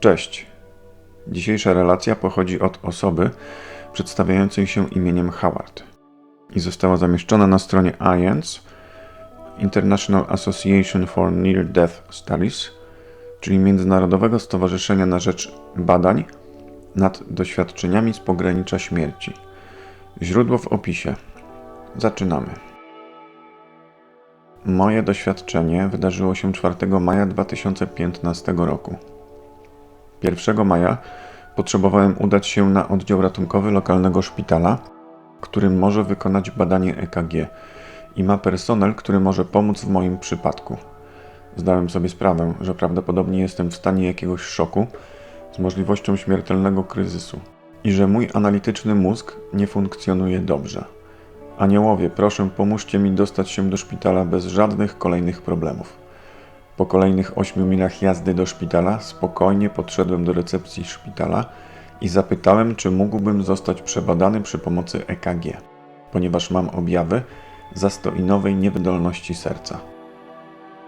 Cześć. Dzisiejsza relacja pochodzi od osoby przedstawiającej się imieniem Howard i została zamieszczona na stronie IANS International Association for Near Death Studies, czyli Międzynarodowego Stowarzyszenia na Rzecz Badań nad Doświadczeniami z Pogranicza Śmierci. Źródło w opisie. Zaczynamy. Moje doświadczenie wydarzyło się 4 maja 2015 roku. 1 maja potrzebowałem udać się na oddział ratunkowy lokalnego szpitala, który może wykonać badanie EKG i ma personel, który może pomóc w moim przypadku. Zdałem sobie sprawę, że prawdopodobnie jestem w stanie jakiegoś szoku z możliwością śmiertelnego kryzysu i że mój analityczny mózg nie funkcjonuje dobrze. Aniołowie, proszę, pomóżcie mi dostać się do szpitala bez żadnych kolejnych problemów. Po kolejnych ośmiu milach jazdy do szpitala spokojnie podszedłem do recepcji szpitala i zapytałem, czy mógłbym zostać przebadany przy pomocy EKG, ponieważ mam objawy zastoinowej niewydolności serca.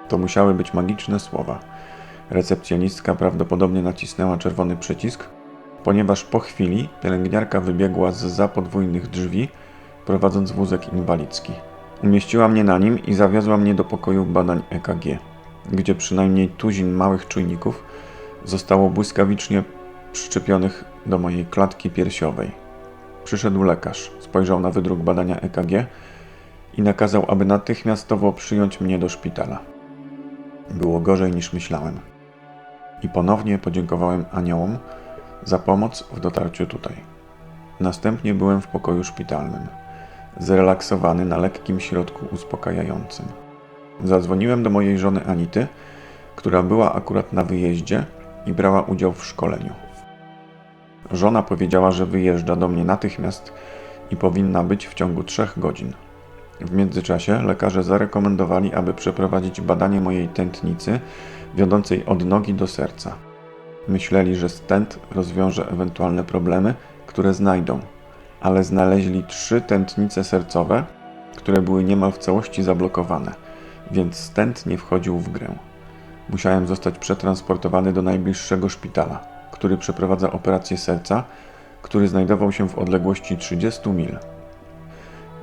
To musiały być magiczne słowa. Recepcjonistka prawdopodobnie nacisnęła czerwony przycisk, ponieważ po chwili pielęgniarka wybiegła z za podwójnych drzwi, prowadząc wózek inwalidzki. Umieściła mnie na nim i zawiozła mnie do pokoju badań EKG, gdzie przynajmniej tuzin małych czujników zostało błyskawicznie przyczepionych do mojej klatki piersiowej. Przyszedł lekarz, spojrzał na wydruk badania EKG i nakazał, aby natychmiastowo przyjąć mnie do szpitala. Było gorzej niż myślałem. I ponownie podziękowałem aniołom za pomoc w dotarciu tutaj. Następnie byłem w pokoju szpitalnym, zrelaksowany na lekkim środku uspokajającym. Zadzwoniłem do mojej żony Anity, która była akurat na wyjeździe i brała udział w szkoleniu. Żona powiedziała, że wyjeżdża do mnie natychmiast i powinna być w ciągu trzech godzin. W międzyczasie lekarze zarekomendowali, aby przeprowadzić badanie mojej tętnicy wiodącej od nogi do serca. Myśleli, że stent rozwiąże ewentualne problemy, które znajdą, ale znaleźli trzy tętnice sercowe, które były niemal w całości zablokowane, więc stent nie wchodził w grę. Musiałem zostać przetransportowany do najbliższego szpitala, który przeprowadza operację serca, który znajdował się w odległości 30 mil.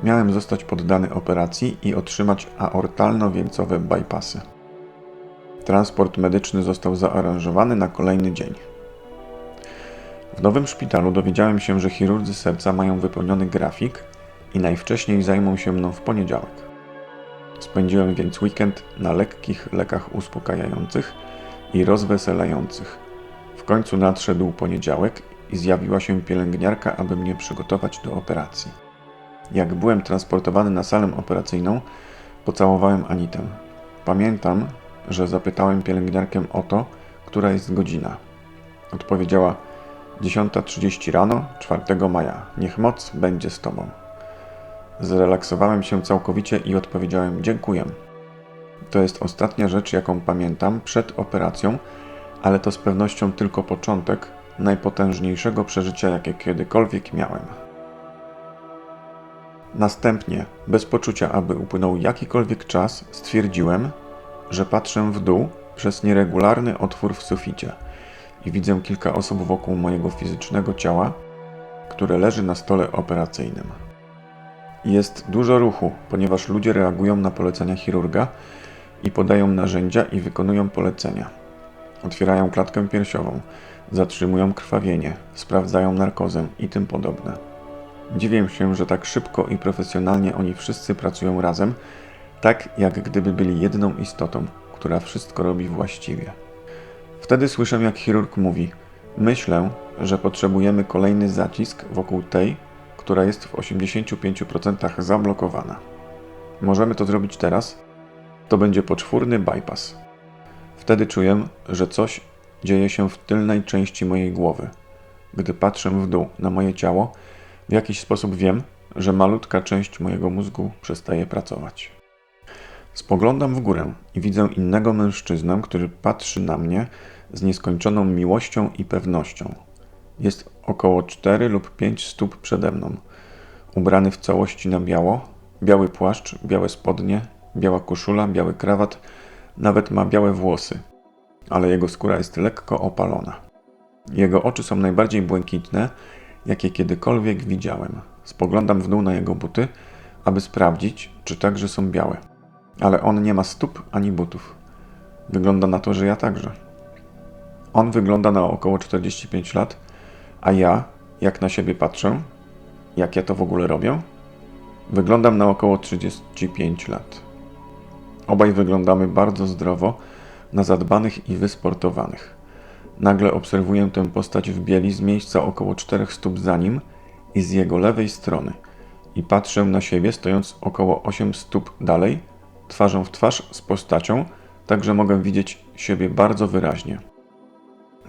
Miałem zostać poddany operacji i otrzymać aortalno-wieńcowe bypassy. Transport medyczny został zaaranżowany na kolejny dzień. W nowym szpitalu dowiedziałem się, że chirurdzy serca mają wypełniony grafik i najwcześniej zajmą się mną w poniedziałek. Spędziłem więc weekend na lekkich lekach uspokajających i rozweselających. W końcu nadszedł poniedziałek i zjawiła się pielęgniarka, aby mnie przygotować do operacji. Jak byłem transportowany na salę operacyjną, pocałowałem Anitę. Pamiętam, że zapytałem pielęgniarkę o to, która jest godzina. Odpowiedziała 10.30 rano, 4 maja. Niech moc będzie z tobą. Zrelaksowałem się całkowicie i odpowiedziałem dziękuję. To jest ostatnia rzecz, jaką pamiętam przed operacją, ale to z pewnością tylko początek najpotężniejszego przeżycia, jakie kiedykolwiek miałem. Następnie, bez poczucia, aby upłynął jakikolwiek czas, stwierdziłem, że patrzę w dół przez nieregularny otwór w suficie i widzę kilka osób wokół mojego fizycznego ciała, które leży na stole operacyjnym. Jest dużo ruchu, ponieważ ludzie reagują na polecenia chirurga i podają narzędzia i wykonują polecenia. Otwierają klatkę piersiową, zatrzymują krwawienie, sprawdzają narkozę i tym podobne. Dziwię się, że tak szybko i profesjonalnie oni wszyscy pracują razem, tak jak gdyby byli jedną istotą, która wszystko robi właściwie. Wtedy słyszę, jak chirurg mówi: Myślę, że potrzebujemy kolejny zacisk wokół tej, która jest w 85% zablokowana. Możemy to zrobić teraz? To będzie poczwórny bypass. Wtedy czuję, że coś dzieje się w tylnej części mojej głowy. Gdy patrzę w dół na moje ciało, w jakiś sposób wiem, że malutka część mojego mózgu przestaje pracować. Spoglądam w górę i widzę innego mężczyznę, który patrzy na mnie z nieskończoną miłością i pewnością. Jest około 4 lub 5 stóp przede mną. Ubrany w całości na biało, biały płaszcz, białe spodnie, biała koszula, biały krawat, nawet ma białe włosy, ale jego skóra jest lekko opalona. Jego oczy są najbardziej błękitne, jakie kiedykolwiek widziałem. Spoglądam w dół na jego buty, aby sprawdzić, czy także są białe. Ale on nie ma stóp ani butów. Wygląda na to, że ja także. On wygląda na około 45 lat, a ja, jak na siebie patrzę, jak ja to w ogóle robię, wyglądam na około 35 lat. Obaj wyglądamy bardzo zdrowo, na zadbanych i wysportowanych. Nagle obserwuję tę postać w bieli z miejsca około czterech stóp za nim i z jego lewej strony i patrzę na siebie stojąc około 8 stóp dalej, twarzą w twarz z postacią, tak że mogę widzieć siebie bardzo wyraźnie.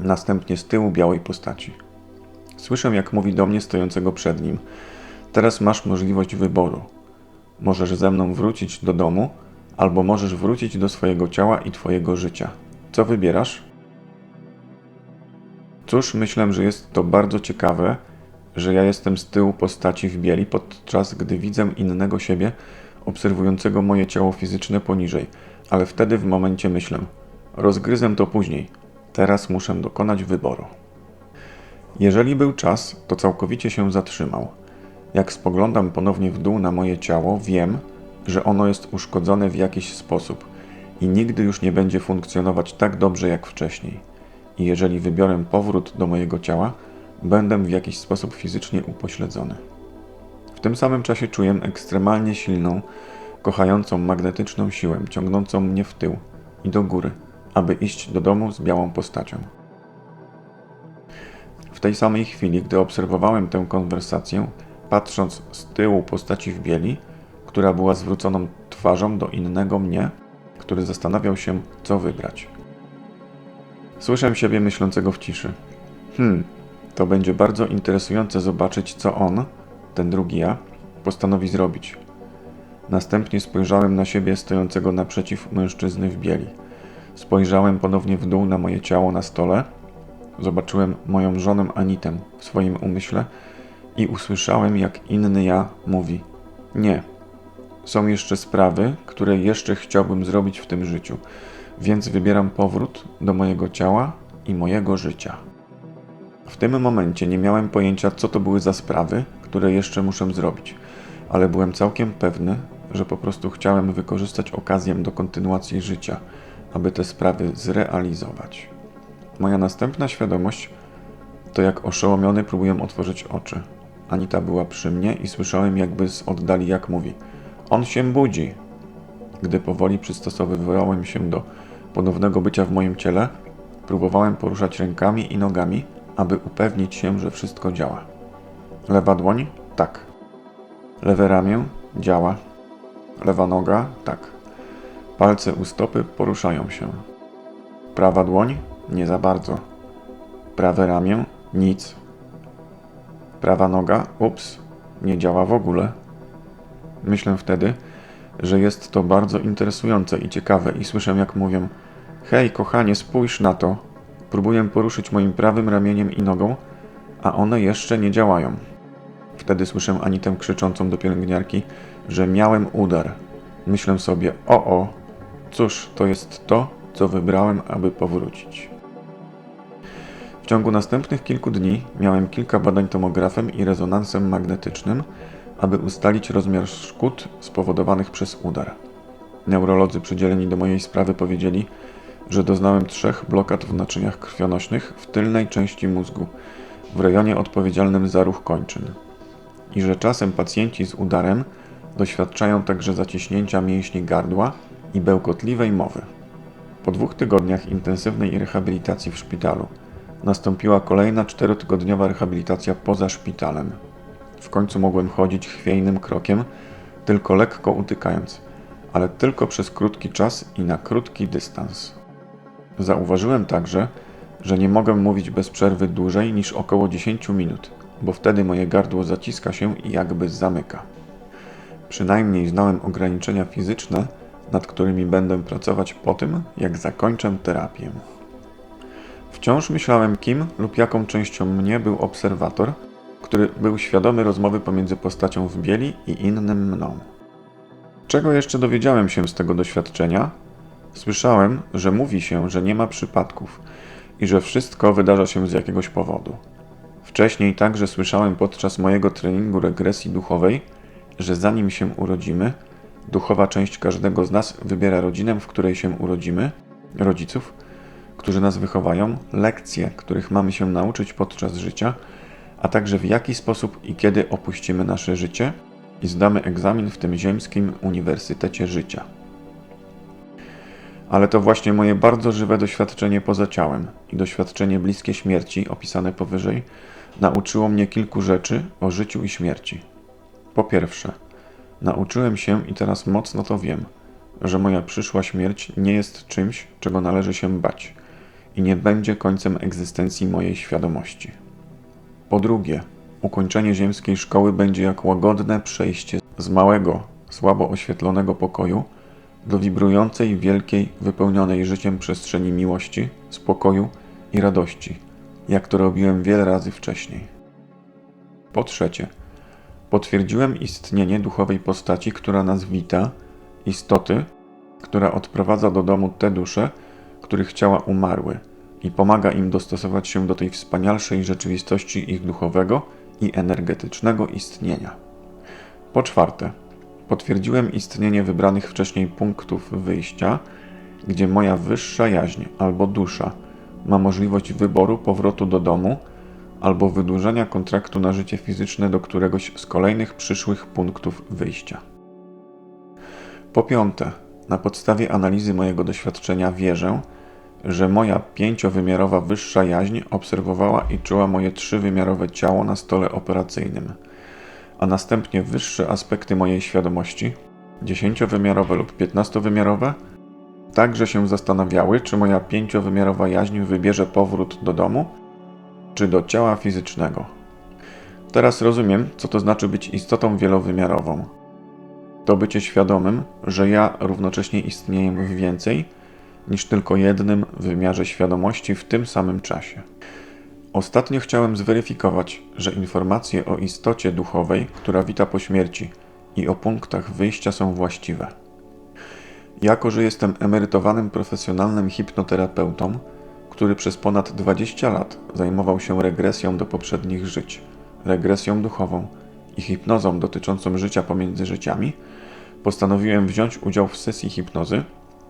Następnie z tyłu białej postaci. Słyszę, jak mówi do mnie stojącego przed nim: Teraz masz możliwość wyboru. Możesz ze mną wrócić do domu, albo możesz wrócić do swojego ciała i twojego życia. Co wybierasz? Cóż, myślę, że jest to bardzo ciekawe, że ja jestem z tyłu postaci w bieli, podczas gdy widzę innego siebie, obserwującego moje ciało fizyczne poniżej, ale wtedy w momencie myślę: rozgryzę to później, teraz muszę dokonać wyboru. Jeżeli był czas, to całkowicie się zatrzymał. Jak spoglądam ponownie w dół na moje ciało, wiem, że ono jest uszkodzone w jakiś sposób i nigdy już nie będzie funkcjonować tak dobrze jak wcześniej. I jeżeli wybiorę powrót do mojego ciała, będę w jakiś sposób fizycznie upośledzony. W tym samym czasie czuję ekstremalnie silną, kochającą magnetyczną siłę, ciągnącą mnie w tył i do góry, aby iść do domu z białą postacią. W tej samej chwili, gdy obserwowałem tę konwersację, patrząc z tyłu postaci w bieli, która była zwróconą twarzą do innego mnie, który zastanawiał się, co wybrać. Słyszę siebie myślącego w ciszy. Hmm, to będzie bardzo interesujące zobaczyć, co on, ten drugi ja, postanowi zrobić. Następnie spojrzałem na siebie stojącego naprzeciw mężczyzny w bieli. Spojrzałem ponownie w dół na moje ciało na stole. Zobaczyłem moją żonę Anitę w swoim umyśle i usłyszałem, jak inny ja mówi: Nie, są jeszcze sprawy, które jeszcze chciałbym zrobić w tym życiu, więc wybieram powrót do mojego ciała i mojego życia. W tym momencie nie miałem pojęcia, co to były za sprawy, które jeszcze muszę zrobić, ale byłem całkiem pewny, że po prostu chciałem wykorzystać okazję do kontynuacji życia, aby te sprawy zrealizować. Moja następna świadomość to jak oszołomiony próbuję otworzyć oczy. Anita była przy mnie i słyszałem jakby z oddali jak mówi – on się budzi. Gdy powoli przystosowywałem się do ponownego bycia w moim ciele, próbowałem poruszać rękami i nogami, aby upewnić się, że wszystko działa. Lewa dłoń? Tak. Lewe ramię? Działa. Lewa noga? Tak. Palce u stopy poruszają się. Prawa dłoń? Nie za bardzo. Prawe ramię? Nic. Prawa noga? Ups, nie działa w ogóle. Myślę wtedy, że jest to bardzo interesujące i ciekawe i słyszę jak mówią Hej, kochanie, spójrz na to. Próbuję poruszyć moim prawym ramieniem i nogą, a one jeszcze nie działają. Wtedy słyszę Anitę krzyczącą do pielęgniarki, że miałem udar. Myślę sobie, o o, cóż, to jest to, co wybrałem, aby powrócić. Ciągu następnych kilku dni miałem kilka badań tomografem i rezonansem magnetycznym, aby ustalić rozmiar szkód spowodowanych przez udar. Neurolodzy przydzieleni do mojej sprawy powiedzieli, że doznałem trzech blokad w naczyniach krwionośnych w tylnej części mózgu, w rejonie odpowiedzialnym za ruch kończyn. I że czasem pacjenci z udarem doświadczają także zaciśnięcia mięśni gardła i bełkotliwej mowy. Po dwóch tygodniach intensywnej rehabilitacji w szpitalu nastąpiła kolejna czterotygodniowa rehabilitacja poza szpitalem. W końcu mogłem chodzić chwiejnym krokiem, tylko lekko utykając, ale tylko przez krótki czas i na krótki dystans. Zauważyłem także, że nie mogę mówić bez przerwy dłużej niż około 10 minut, bo wtedy moje gardło zaciska się i jakby zamyka. Przynajmniej znałem ograniczenia fizyczne, nad którymi będę pracować po tym, jak zakończę terapię. Wciąż myślałem, kim lub jaką częścią mnie był obserwator, który był świadomy rozmowy pomiędzy postacią w bieli i innym mną. Czego jeszcze dowiedziałem się z tego doświadczenia? Słyszałem, że mówi się, że nie ma przypadków i że wszystko wydarza się z jakiegoś powodu. Wcześniej także słyszałem podczas mojego treningu regresji duchowej, że zanim się urodzimy, duchowa część każdego z nas wybiera rodzinę, w której się urodzimy, rodziców, którzy nas wychowają, lekcje, których mamy się nauczyć podczas życia, a także w jaki sposób i kiedy opuścimy nasze życie i zdamy egzamin w tym ziemskim Uniwersytecie Życia. Ale to właśnie moje bardzo żywe doświadczenie poza ciałem i doświadczenie bliskie śmierci, opisane powyżej, nauczyło mnie kilku rzeczy o życiu i śmierci. Po pierwsze, nauczyłem się i teraz mocno to wiem, że moja przyszła śmierć nie jest czymś, czego należy się bać i nie będzie końcem egzystencji mojej świadomości. Po drugie, ukończenie ziemskiej szkoły będzie jak łagodne przejście z małego, słabo oświetlonego pokoju do wibrującej, wielkiej, wypełnionej życiem przestrzeni miłości, spokoju i radości, jak to robiłem wiele razy wcześniej. Po trzecie, potwierdziłem istnienie duchowej postaci, która nas wita, istoty, która odprowadza do domu te dusze, których ciała umarły i pomaga im dostosować się do tej wspanialszej rzeczywistości ich duchowego i energetycznego istnienia. Po czwarte, potwierdziłem istnienie wybranych wcześniej punktów wyjścia, gdzie moja wyższa jaźń albo dusza ma możliwość wyboru powrotu do domu albo wydłużenia kontraktu na życie fizyczne do któregoś z kolejnych przyszłych punktów wyjścia. Po piąte, na podstawie analizy mojego doświadczenia wierzę, że moja pięciowymiarowa wyższa jaźń obserwowała i czuła moje trzywymiarowe ciało na stole operacyjnym, a następnie wyższe aspekty mojej świadomości, dziesięciowymiarowe lub piętnastowymiarowe, także się zastanawiały, czy moja pięciowymiarowa jaźń wybierze powrót do domu, czy do ciała fizycznego. Teraz rozumiem, co to znaczy być istotą wielowymiarową. To bycie świadomym, że ja równocześnie istnieję w więcej niż tylko jednym wymiarze świadomości w tym samym czasie. Ostatnio chciałem zweryfikować, że informacje o istocie duchowej, która wita po śmierci i o punktach wyjścia są właściwe. Jako, że jestem emerytowanym profesjonalnym hipnoterapeutą, który przez ponad 20 lat zajmował się regresją do poprzednich żyć, regresją duchową i hipnozą dotyczącą życia pomiędzy życiami, postanowiłem wziąć udział w sesji hipnozy,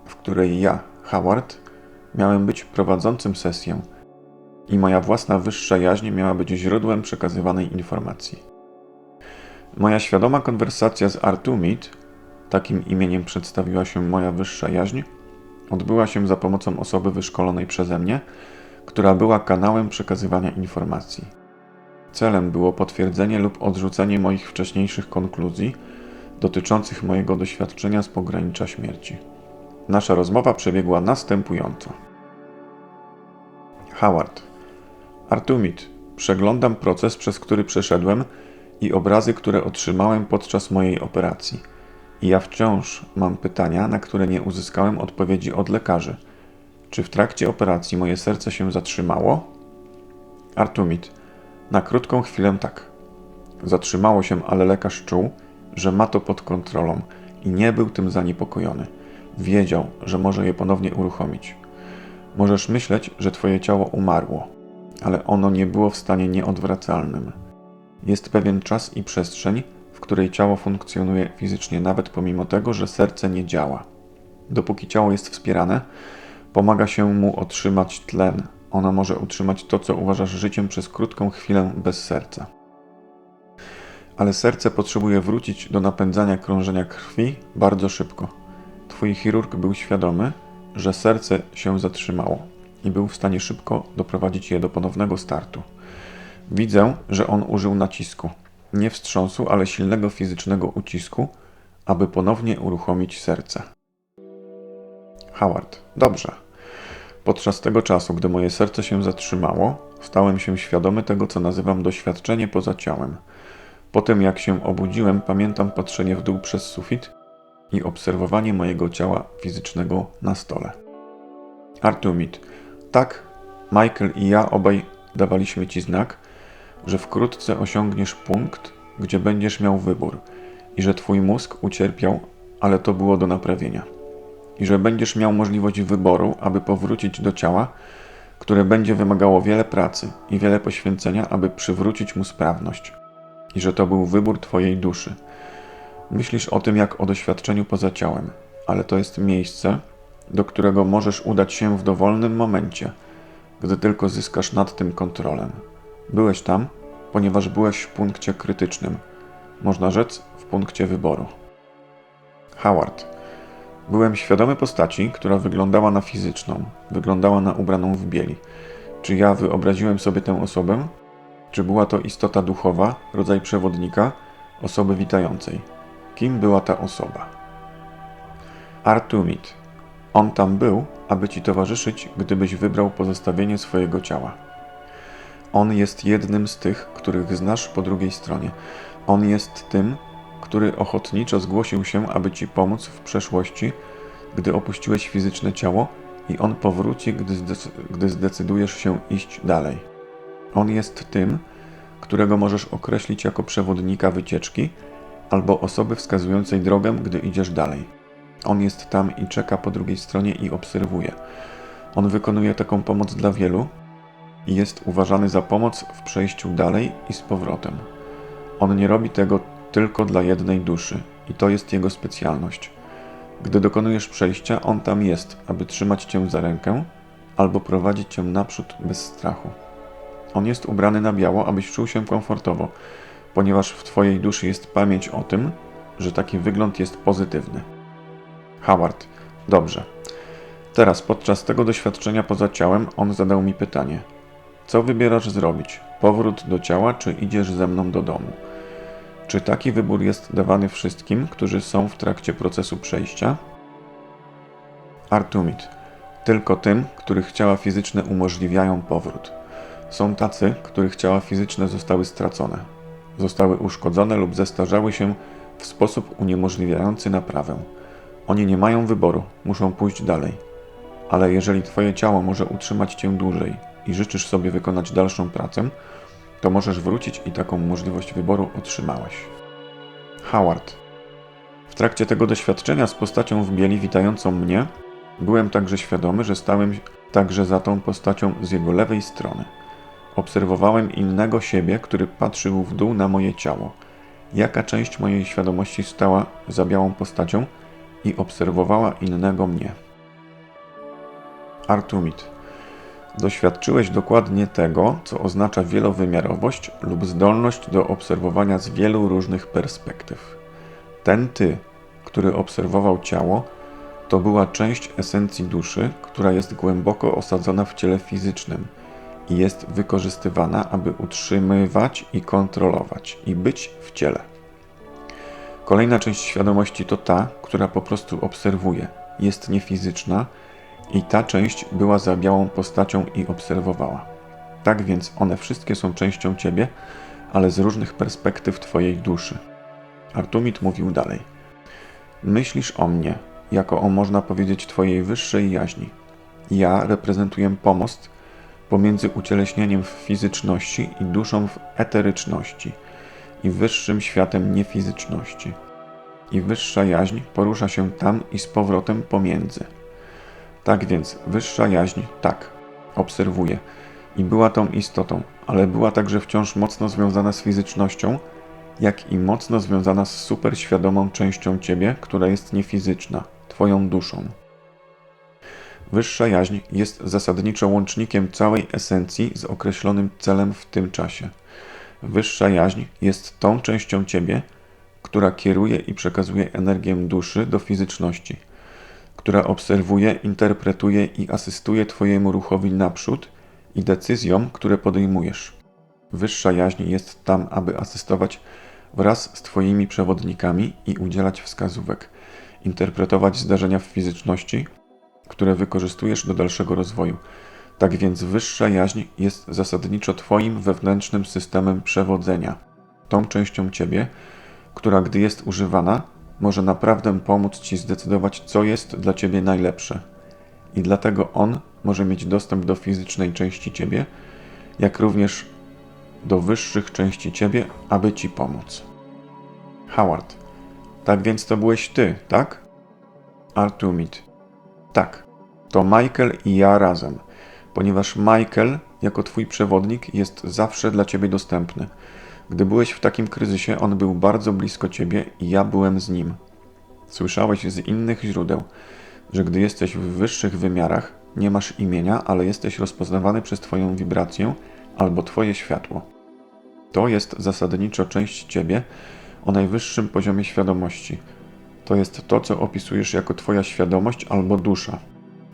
w której ja, Howard, miałem być prowadzącym sesję i moja własna wyższa jaźń miała być źródłem przekazywanej informacji. Moja świadoma konwersacja z Artumid, takim imieniem przedstawiła się moja wyższa jaźń, odbyła się za pomocą osoby wyszkolonej przeze mnie, która była kanałem przekazywania informacji. Celem było potwierdzenie lub odrzucenie moich wcześniejszych konkluzji dotyczących mojego doświadczenia z pogranicza śmierci. Nasza rozmowa przebiegła następująco. Howard. Artumid. Przeglądam proces, przez który przeszedłem i obrazy, które otrzymałem podczas mojej operacji. I ja wciąż mam pytania, na które nie uzyskałem odpowiedzi od lekarzy. Czy w trakcie operacji moje serce się zatrzymało? Artumid. Na krótką chwilę tak. Zatrzymało się, ale lekarz czuł, że ma to pod kontrolą i nie był tym zaniepokojony. Wiedział, że może je ponownie uruchomić. Możesz myśleć, że twoje ciało umarło, ale ono nie było w stanie nieodwracalnym. Jest pewien czas i przestrzeń, w której ciało funkcjonuje fizycznie, nawet pomimo tego, że serce nie działa. Dopóki ciało jest wspierane, pomaga się mu otrzymać tlen. Ono może utrzymać to, co uważasz życiem przez krótką chwilę bez serca. Ale serce potrzebuje wrócić do napędzania krążenia krwi bardzo szybko. Twój chirurg był świadomy, że serce się zatrzymało i był w stanie szybko doprowadzić je do ponownego startu. Widzę, że on użył nacisku, nie wstrząsu, ale silnego fizycznego ucisku, aby ponownie uruchomić serce. Howard, dobrze. Podczas tego czasu, gdy moje serce się zatrzymało, stałem się świadomy tego, co nazywam doświadczenie poza ciałem. Po tym, jak się obudziłem, pamiętam patrzenie w dół przez sufit i obserwowanie mojego ciała fizycznego na stole. Artumid. Tak, Michael i ja obaj dawaliśmy ci znak, że wkrótce osiągniesz punkt, gdzie będziesz miał wybór i że twój mózg ucierpiał, ale to było do naprawienia. I że będziesz miał możliwość wyboru, aby powrócić do ciała, które będzie wymagało wiele pracy i wiele poświęcenia, aby przywrócić mu sprawność. I że to był wybór Twojej duszy. Myślisz o tym jak o doświadczeniu poza ciałem, ale to jest miejsce, do którego możesz udać się w dowolnym momencie, gdy tylko zyskasz nad tym kontrolę. Byłeś tam, ponieważ byłeś w punkcie krytycznym, można rzec w punkcie wyboru. Howard. Byłem świadomy postaci, która wyglądała na fizyczną, wyglądała na ubraną w bieli. Czy ja wyobraziłem sobie tę osobę? Czy była to istota duchowa, rodzaj przewodnika, osoby witającej? Kim była ta osoba? Artumid. On tam był, aby ci towarzyszyć, gdybyś wybrał pozostawienie swojego ciała. On jest jednym z tych, których znasz po drugiej stronie. On jest tym, który ochotniczo zgłosił się, aby ci pomóc w przeszłości, gdy opuściłeś fizyczne ciało, i on powróci, gdy, zdecy gdy zdecydujesz się iść dalej. On jest tym, którego możesz określić jako przewodnika wycieczki albo osoby wskazującej drogę, gdy idziesz dalej. On jest tam i czeka po drugiej stronie i obserwuje. On wykonuje taką pomoc dla wielu i jest uważany za pomoc w przejściu dalej i z powrotem. On nie robi tego tylko dla jednej duszy i to jest jego specjalność. Gdy dokonujesz przejścia, on tam jest, aby trzymać cię za rękę albo prowadzić cię naprzód bez strachu. On jest ubrany na biało, abyś czuł się komfortowo, ponieważ w twojej duszy jest pamięć o tym, że taki wygląd jest pozytywny. Howard, dobrze. Teraz, podczas tego doświadczenia poza ciałem, on zadał mi pytanie: Co wybierasz zrobić? Powrót do ciała, czy idziesz ze mną do domu? Czy taki wybór jest dawany wszystkim, którzy są w trakcie procesu przejścia? Artumid. Tylko tym, których ciała fizyczne umożliwiają powrót. Są tacy, których ciała fizyczne zostały stracone, zostały uszkodzone lub zestarzały się w sposób uniemożliwiający naprawę. Oni nie mają wyboru, muszą pójść dalej. Ale jeżeli Twoje ciało może utrzymać Cię dłużej i życzysz sobie wykonać dalszą pracę, to możesz wrócić i taką możliwość wyboru otrzymałeś. Howard. W trakcie tego doświadczenia z postacią w bieli witającą mnie, byłem także świadomy, że stałem także za tą postacią z jego lewej strony. Obserwowałem innego siebie, który patrzył w dół na moje ciało. Jaka część mojej świadomości stała za białą postacią i obserwowała innego mnie. Artumid. Doświadczyłeś dokładnie tego, co oznacza wielowymiarowość lub zdolność do obserwowania z wielu różnych perspektyw. Ten ty, który obserwował ciało, to była część esencji duszy, która jest głęboko osadzona w ciele fizycznym i jest wykorzystywana, aby utrzymywać i kontrolować i być w ciele. Kolejna część świadomości to ta, która po prostu obserwuje, jest niefizyczna i ta część była za białą postacią i obserwowała. Tak więc one wszystkie są częścią ciebie, ale z różnych perspektyw twojej duszy. Artumid mówił dalej. Myślisz o mnie, jako o można powiedzieć twojej wyższej jaźni. Ja reprezentuję pomost pomiędzy ucieleśnieniem w fizyczności i duszą w eteryczności i wyższym światem niefizyczności. I wyższa jaźń porusza się tam i z powrotem pomiędzy. Tak więc, wyższa jaźń, tak, obserwuje i była tą istotą, ale była także wciąż mocno związana z fizycznością, jak i mocno związana z superświadomą częścią ciebie, która jest niefizyczna, twoją duszą. Wyższa jaźń jest zasadniczo łącznikiem całej esencji z określonym celem w tym czasie. Wyższa jaźń jest tą częścią ciebie, która kieruje i przekazuje energię duszy do fizyczności która obserwuje, interpretuje i asystuje Twojemu ruchowi naprzód i decyzjom, które podejmujesz. Wyższa jaźń jest tam, aby asystować wraz z Twoimi przewodnikami i udzielać wskazówek, interpretować zdarzenia w fizyczności, które wykorzystujesz do dalszego rozwoju. Tak więc wyższa jaźń jest zasadniczo Twoim wewnętrznym systemem przewodzenia, tą częścią Ciebie, która gdy jest używana, może naprawdę pomóc Ci zdecydować, co jest dla Ciebie najlepsze. I dlatego On może mieć dostęp do fizycznej części Ciebie, jak również do wyższych części Ciebie, aby Ci pomóc. Howard. Tak więc to byłeś Ty, tak? Artumid. Tak. To Michael i ja razem. ponieważ Michael, jako twój przewodnik, jest zawsze dla ciebie dostępny. Gdy byłeś w takim kryzysie, on był bardzo blisko ciebie i ja byłem z nim. Słyszałeś z innych źródeł, że gdy jesteś w wyższych wymiarach, nie masz imienia, ale jesteś rozpoznawany przez Twoją wibrację albo Twoje światło. To jest zasadniczo część Ciebie o najwyższym poziomie świadomości. To jest to, co opisujesz jako Twoja świadomość albo dusza.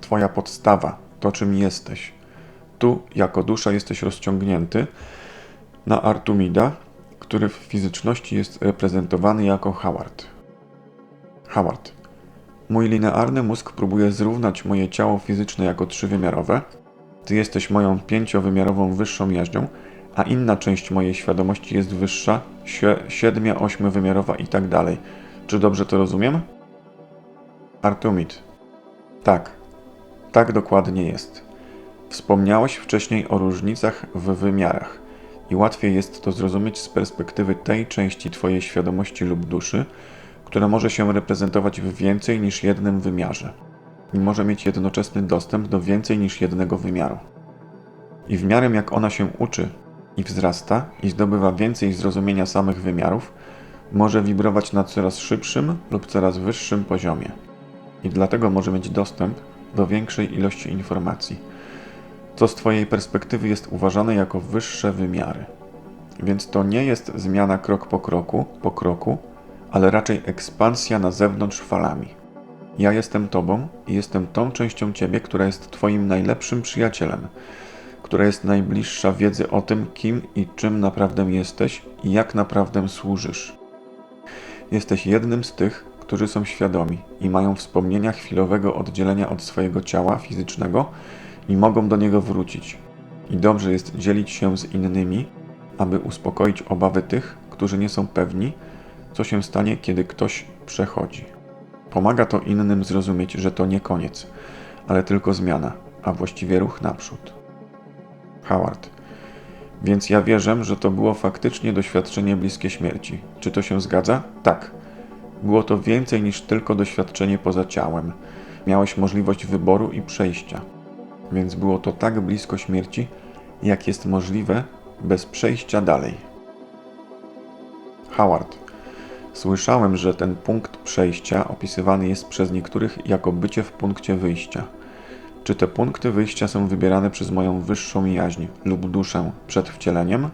Twoja podstawa, to czym jesteś. Tu, jako dusza, jesteś rozciągnięty na Artumida, który w fizyczności jest reprezentowany jako Howard. Howard. Mój linearny mózg próbuje zrównać moje ciało fizyczne jako trzywymiarowe. Ty jesteś moją pięciowymiarową wyższą jaźnią, a inna część mojej świadomości jest wyższa, siedmia, ośmiowymiarowa i tak dalej. Czy dobrze to rozumiem? Artumid. Tak. Tak dokładnie jest. Wspomniałeś wcześniej o różnicach w wymiarach i łatwiej jest to zrozumieć z perspektywy tej części Twojej świadomości lub duszy, która może się reprezentować w więcej niż jednym wymiarze i może mieć jednoczesny dostęp do więcej niż jednego wymiaru. I w miarę jak ona się uczy i wzrasta i zdobywa więcej zrozumienia samych wymiarów, może wibrować na coraz szybszym lub coraz wyższym poziomie. I dlatego może mieć dostęp do większej ilości informacji, co z Twojej perspektywy jest uważane jako wyższe wymiary. Więc to nie jest zmiana krok po kroku, po kroku, ale raczej ekspansja na zewnątrz falami. Ja jestem Tobą i jestem tą częścią Ciebie, która jest Twoim najlepszym przyjacielem, która jest najbliższa wiedzy o tym, kim i czym naprawdę jesteś i jak naprawdę służysz. Jesteś jednym z tych, którzy są świadomi i mają wspomnienia chwilowego oddzielenia od swojego ciała fizycznego i mogą do niego wrócić. I dobrze jest dzielić się z innymi, aby uspokoić obawy tych, którzy nie są pewni, co się stanie, kiedy ktoś przechodzi. Pomaga to innym zrozumieć, że to nie koniec, ale tylko zmiana, a właściwie ruch naprzód. Howard. Więc ja wierzę, że to było faktycznie doświadczenie bliskie śmierci. Czy to się zgadza? Tak. Było to więcej niż tylko doświadczenie poza ciałem. Miałeś możliwość wyboru i przejścia. Więc było to tak blisko śmierci, jak jest możliwe bez przejścia dalej. Howard. Słyszałem, że ten punkt przejścia opisywany jest przez niektórych jako bycie w punkcie wyjścia. Czy te punkty wyjścia są wybierane przez moją wyższą jaźń lub duszę przed wcieleniem?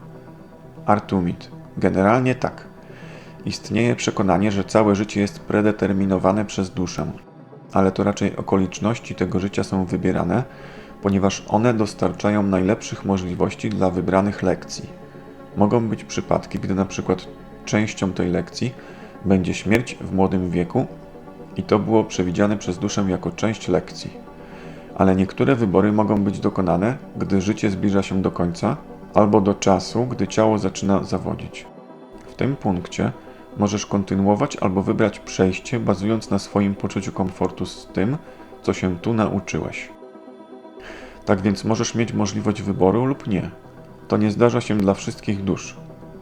Artumid. Generalnie tak. Istnieje przekonanie, że całe życie jest predeterminowane przez duszę, ale to raczej okoliczności tego życia są wybierane, ponieważ one dostarczają najlepszych możliwości dla wybranych lekcji. Mogą być przypadki, gdy na przykład częścią tej lekcji będzie śmierć w młodym wieku i to było przewidziane przez duszę jako część lekcji. Ale niektóre wybory mogą być dokonane, gdy życie zbliża się do końca albo do czasu, gdy ciało zaczyna zawodzić. W tym punkcie możesz kontynuować albo wybrać przejście, bazując na swoim poczuciu komfortu z tym, co się tu nauczyłeś. Tak więc możesz mieć możliwość wyboru lub nie. To nie zdarza się dla wszystkich dusz.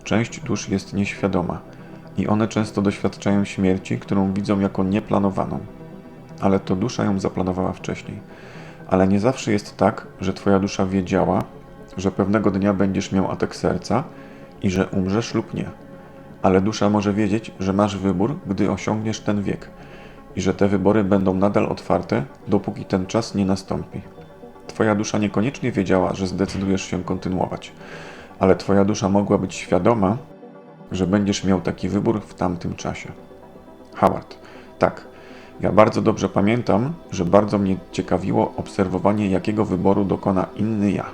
Część dusz jest nieświadoma i one często doświadczają śmierci, którą widzą jako nieplanowaną. Ale to dusza ją zaplanowała wcześniej. Ale nie zawsze jest tak, że Twoja dusza wiedziała, że pewnego dnia będziesz miał atak serca i że umrzesz lub nie. Ale dusza może wiedzieć, że masz wybór, gdy osiągniesz ten wiek i że te wybory będą nadal otwarte, dopóki ten czas nie nastąpi. Twoja dusza niekoniecznie wiedziała, że zdecydujesz się kontynuować ale Twoja dusza mogła być świadoma, że będziesz miał taki wybór w tamtym czasie. Howard. Tak, ja bardzo dobrze pamiętam, że bardzo mnie ciekawiło obserwowanie, jakiego wyboru dokona inny ja.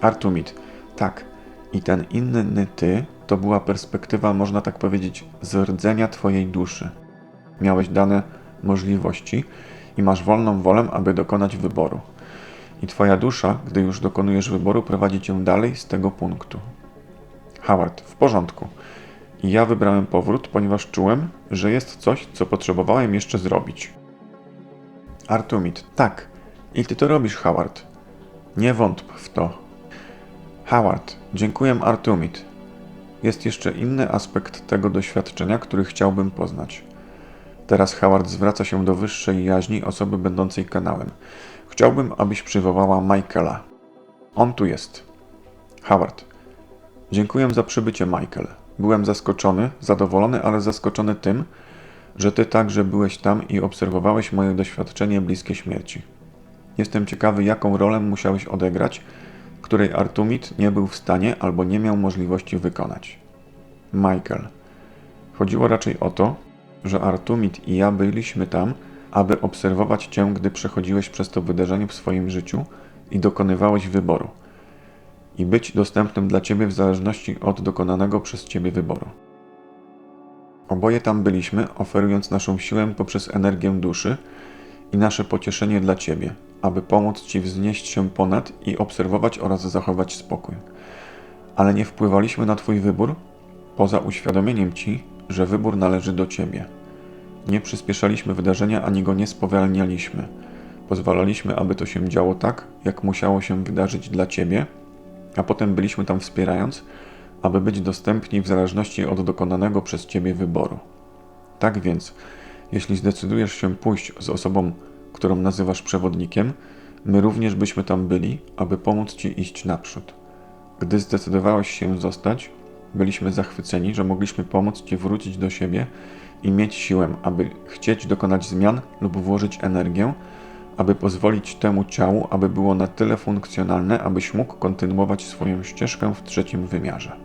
Artumid. Tak, i ten inny ty to była perspektywa, można tak powiedzieć, z rdzenia Twojej duszy. Miałeś dane możliwości i masz wolną wolę, aby dokonać wyboru i Twoja dusza, gdy już dokonujesz wyboru, prowadzi Cię dalej z tego punktu. Howard, w porządku. I ja wybrałem powrót, ponieważ czułem, że jest coś, co potrzebowałem jeszcze zrobić. Artumid, tak. I ty to robisz, Howard. Nie wątp w to. Howard, dziękuję Artumid. Jest jeszcze inny aspekt tego doświadczenia, który chciałbym poznać. Teraz Howard zwraca się do wyższej jaźni osoby będącej kanałem. Chciałbym, abyś przywołała Michaela. On tu jest. Howard. Dziękuję za przybycie, Michael. Byłem zaskoczony, zadowolony, ale zaskoczony tym, że ty także byłeś tam i obserwowałeś moje doświadczenie bliskie śmierci. Jestem ciekawy, jaką rolę musiałeś odegrać, której Artumit nie był w stanie albo nie miał możliwości wykonać. Michael. Chodziło raczej o to, że Artumit i ja byliśmy tam, aby obserwować cię, gdy przechodziłeś przez to wydarzenie w swoim życiu i dokonywałeś wyboru. I być dostępnym dla ciebie w zależności od dokonanego przez ciebie wyboru. Oboje tam byliśmy, oferując naszą siłę poprzez energię duszy i nasze pocieszenie dla ciebie, aby pomóc ci wznieść się ponad i obserwować oraz zachować spokój. Ale nie wpływaliśmy na twój wybór, poza uświadomieniem ci, że wybór należy do ciebie. Nie przyspieszaliśmy wydarzenia ani go nie spowalnialiśmy. Pozwalaliśmy, aby to się działo tak, jak musiało się wydarzyć dla ciebie, a potem byliśmy tam wspierając, aby być dostępni w zależności od dokonanego przez ciebie wyboru. Tak więc, jeśli zdecydujesz się pójść z osobą, którą nazywasz przewodnikiem, my również byśmy tam byli, aby pomóc ci iść naprzód. Gdy zdecydowałeś się zostać, byliśmy zachwyceni, że mogliśmy pomóc ci wrócić do siebie i mieć siłę, aby chcieć dokonać zmian lub włożyć energię, aby pozwolić temu ciału, aby było na tyle funkcjonalne, abyś mógł kontynuować swoją ścieżkę w trzecim wymiarze.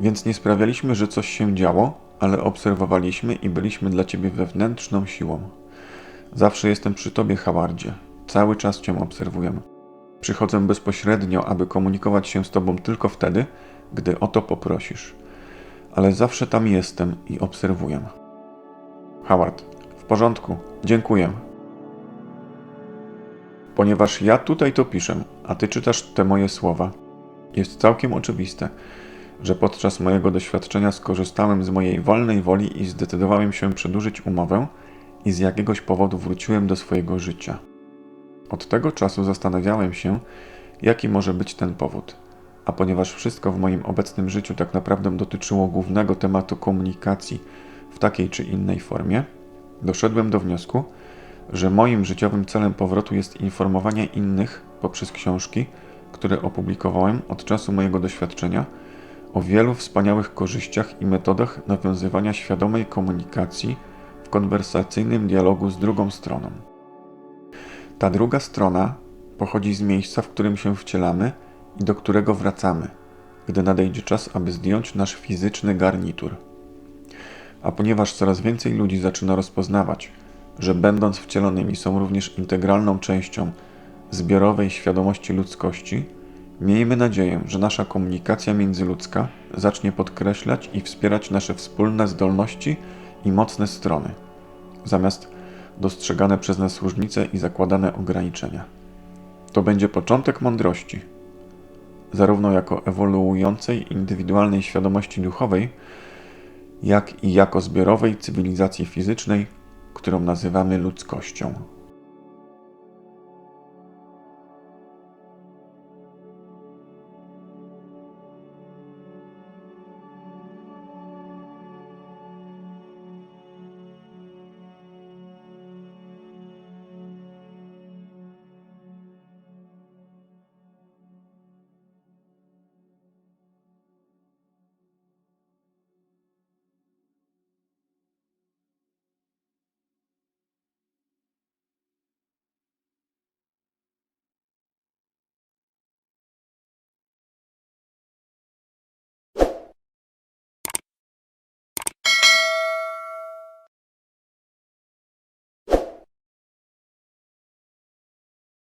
Więc nie sprawialiśmy, że coś się działo, ale obserwowaliśmy i byliśmy dla ciebie wewnętrzną siłą. Zawsze jestem przy tobie, Howardzie. Cały czas cię obserwuję. Przychodzę bezpośrednio, aby komunikować się z tobą tylko wtedy, gdy o to poprosisz. Ale zawsze tam jestem i obserwuję. Howard, w porządku, dziękuję. Ponieważ ja tutaj to piszę, a ty czytasz te moje słowa, jest całkiem oczywiste, że podczas mojego doświadczenia skorzystałem z mojej wolnej woli i zdecydowałem się przedłużyć umowę i z jakiegoś powodu wróciłem do swojego życia. Od tego czasu zastanawiałem się, jaki może być ten powód. A ponieważ wszystko w moim obecnym życiu tak naprawdę dotyczyło głównego tematu komunikacji w takiej czy innej formie, doszedłem do wniosku, że moim życiowym celem powrotu jest informowanie innych poprzez książki, które opublikowałem od czasu mojego doświadczenia o wielu wspaniałych korzyściach i metodach nawiązywania świadomej komunikacji w konwersacyjnym dialogu z drugą stroną. Ta druga strona pochodzi z miejsca, w którym się wcielamy i do którego wracamy, gdy nadejdzie czas, aby zdjąć nasz fizyczny garnitur. A ponieważ coraz więcej ludzi zaczyna rozpoznawać, że będąc wcielonymi są również integralną częścią zbiorowej świadomości ludzkości, miejmy nadzieję, że nasza komunikacja międzyludzka zacznie podkreślać i wspierać nasze wspólne zdolności i mocne strony, zamiast dostrzegane przez nas różnice i zakładane ograniczenia. To będzie początek mądrości, zarówno jako ewoluującej indywidualnej świadomości duchowej, jak i jako zbiorowej cywilizacji fizycznej, którą nazywamy ludzkością.